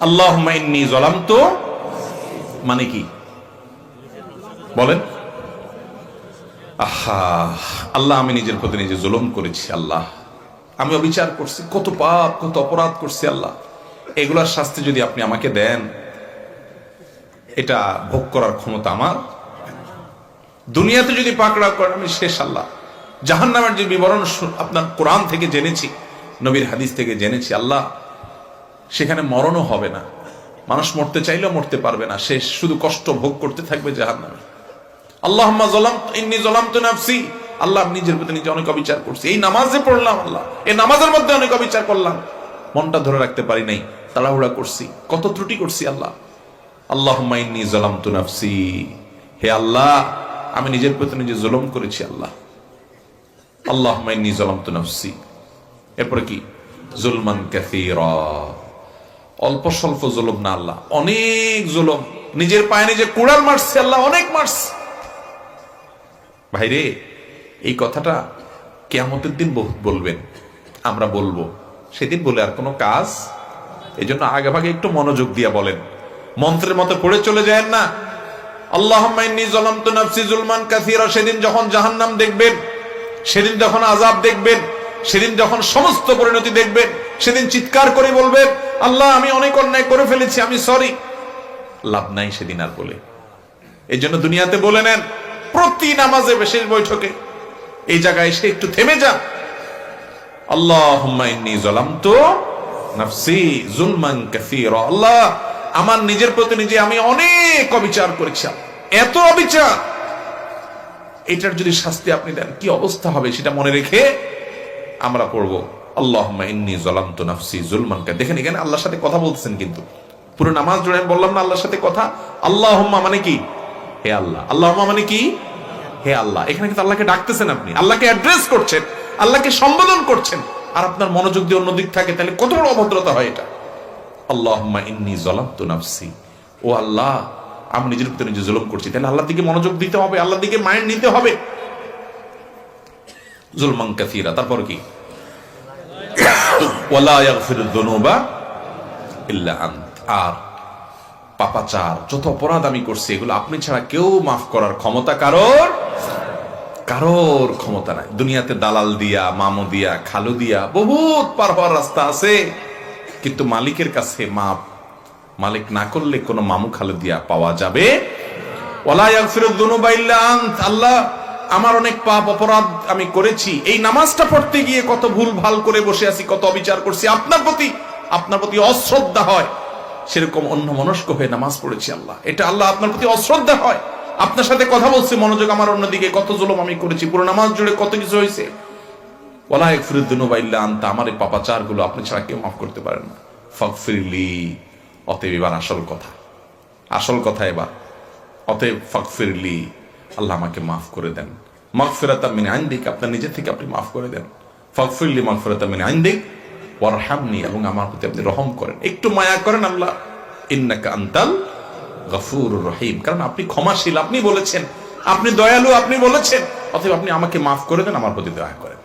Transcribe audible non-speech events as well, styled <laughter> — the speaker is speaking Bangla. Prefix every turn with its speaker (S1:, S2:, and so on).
S1: আল্লাহ ইন্নি জলাম তো মানে কি? বলেন। আহা, আল্লাহ, আমি নিজের প্রতি নিজে জুলুম করেছি, আল্লাহ। আমি অবিচার করছি, কত পাপ, কত অপরাধ করছি, আল্লাহ। এগুলার শাস্তি যদি আপনি আমাকে দেন, এটা ভোগ করার ক্ষমতা আমার। দুনিয়াতে যদি পাকড়াও করেন, আমি শেষ, আল্লাহ। জাহান নামের যে বিবরণ আপনার কোরআন থেকে জেনেছি, নবীর হাদিস থেকে জেনেছি, আল্লাহ। সেখানে মরণও হবে না। মানুষ মরতে চাইলেও মরতে পারবে না। সে শুধু কষ্ট ভোগ করতে থাকবে জাহান নামে আল্লাহ জলাম তো আল্লাহ নিজের প্রতি নিজে অনেক অবিচার করছি। এই নামাজে পড়লাম আল্লাহ। এই নামাজের মধ্যে অনেক অবিচার করলাম। মনটা ধরে রাখতে পারি নাই। তাড়াহুড়া করছি। কত ত্রুটি করছি আল্লাহ। আল্লাহ ইন্নি জলাম নাফসি। হে আল্লাহ, আমি নিজের প্রতি নিজে জুলুম করেছি আল্লাহ। আল্লাহ ইন্নি জলাম তু নাফসি। এরপরে কি? জুলমান কাসীরা। অল্প স্বল্প জুলুম না আল্লাহ, অনেক জুলুম। নিজের পায়ে নিজে কুড়াল মারছে আল্লাহ, অনেক মারছে। ভাইরে, এই কথাটা কেয়ামতের দিন বহুত বলবেন, আমরা বলব। সেদিন বলে আর কোনো কাজ? এই জন্য আগে ভাগে একটু মনোযোগ দিয়ে বলেন। মন্ত্রের মতো পড়ে চলে যায় না। আল্লাহ সেদিন যখন জাহান্নাম দেখবেন, সেদিন যখন আজাব দেখবেন সেদিন যখন সমস্ত পরিণতি দেখবেন সেদিন চিৎকার করে বলবেন আল্লাহ, আমি অনেক অন্যায় করে ফেলেছি, আমি সরি। লাভ নাই সেদিন আর বলে। এই জন্য দুনিয়াতে বলে নেন, প্রতি নামাজে বিশেষ বৈঠকে, এই জায়গায় এসে একটু থেমে যান। আল্লাহ আল্লাহ, আমার নিজের প্রতি আমি অনেক অবিচার করেছি, এত অবিচার। এটার যদি শাস্তি আপনি দেন, কি অবস্থা হবে সেটা মনে রেখে আমরা পড়ব আল্লাহ ইন্নি জলাম তো নাফসি জুলমানকে দেখেন এখানে আল্লাহর সাথে কথা বলতেছেন কিন্তু। পুরো নামাজ জুড়ে আমি বললাম না আল্লাহর সাথে কথা আল্লাহ মানে কি? হে আল্লাহ। আল্লাহ মানে কি? হে আল্লাহ। এখানে কিন্তু আল্লাহকে ডাকতেছেন আপনি, আল্লাহকে অ্যাড্রেস করছেন, আল্লাহকে সম্বোধন করছেন। আর আপনার মনোযোগ দিয়ে অন্য দিক থাকে, তাহলে কত বড় অভদ্রতা হয় এটা? আল্লাহ ইন্নি জলাম তো নাফসি। ও আল্লাহ, আমি নিজের ভিতরে নিজে জুলুম করছি। তাহলে আল্লাহর দিকে মনোযোগ দিতে হবে, আল্লাহর দিকে মাইন্ড নিতে হবে। জুলমান কাসীরা। তারপর কি? <coughs> পাপাচার, যত অপরাধ আমি করছি, এগুলো আপনি ছাড়া কেউ মাফ করার ক্ষমতা কারোর কারোর ক্ষমতা নাই। দুনিয়াতে দালাল দিয়া, মামু দিয়া, খালু দিয়া, বহুত পার হওয়ার রাস্তা আছে। কিন্তু মালিকের কাছে মাপ, মালিক না করলে কোনো মামু খালু দিয়া পাওয়া যাবে ওলা আল্লাহ আমার অনেক পাপ অপরাধ আমি করেছি। এই নামাজটা পড়তে গিয়ে কত ভুল ভালো করে বসে আছি, কত অবিচার করছি। আপনার প্রতি আপনার প্রতি অশ্রদ্ধা হয়। সেরকম অন্য মনস্ক হয়ে নামাজ পড়েছি আল্লাহ। এটা আল্লাহ আপনার প্রতি অশ্রদ্ধা হয়। আপনার সাথে কথা বলছি, মনোযোগ আমার অন্যদিকে, কত জুলুম আমি করেছি, পুরো নামাজ জুড়ে কত কিছু হয়েছে। ওলা একফিরুদ্দিনুবা ইল্লা আনতা, আমার এই পাপাচারগুলো আপনি ছাড়া কেউ মাফ করতে পারেন না। ফকফিরলি অতএব এবার আসল কথা। আসল কথা এবার, অতএব ফকফিরলি আল্লাহ আমাকে মাফ করে দেন। মাগফিরাতা মিন আইন্দিক আপনার নিজের থেকে আপনি মাফ করে দেন। ফকফিরলি মাগফিরাতা মিন আইন্দিক ওয়ারহামনি, এবং আমার প্রতি আপনি রহম করেন। একটু মায়া করেন আল্লাহ। ইন্নাকা আন্তাল গফুর রহিম। কারণ আপনি ক্ষমাশীল, আপনি বলেছেন। আপনি দয়ালু, আপনি বলেছেন। অথবা আপনি আমাকে মাফ করে দেন, আমার প্রতি দয়া করেন।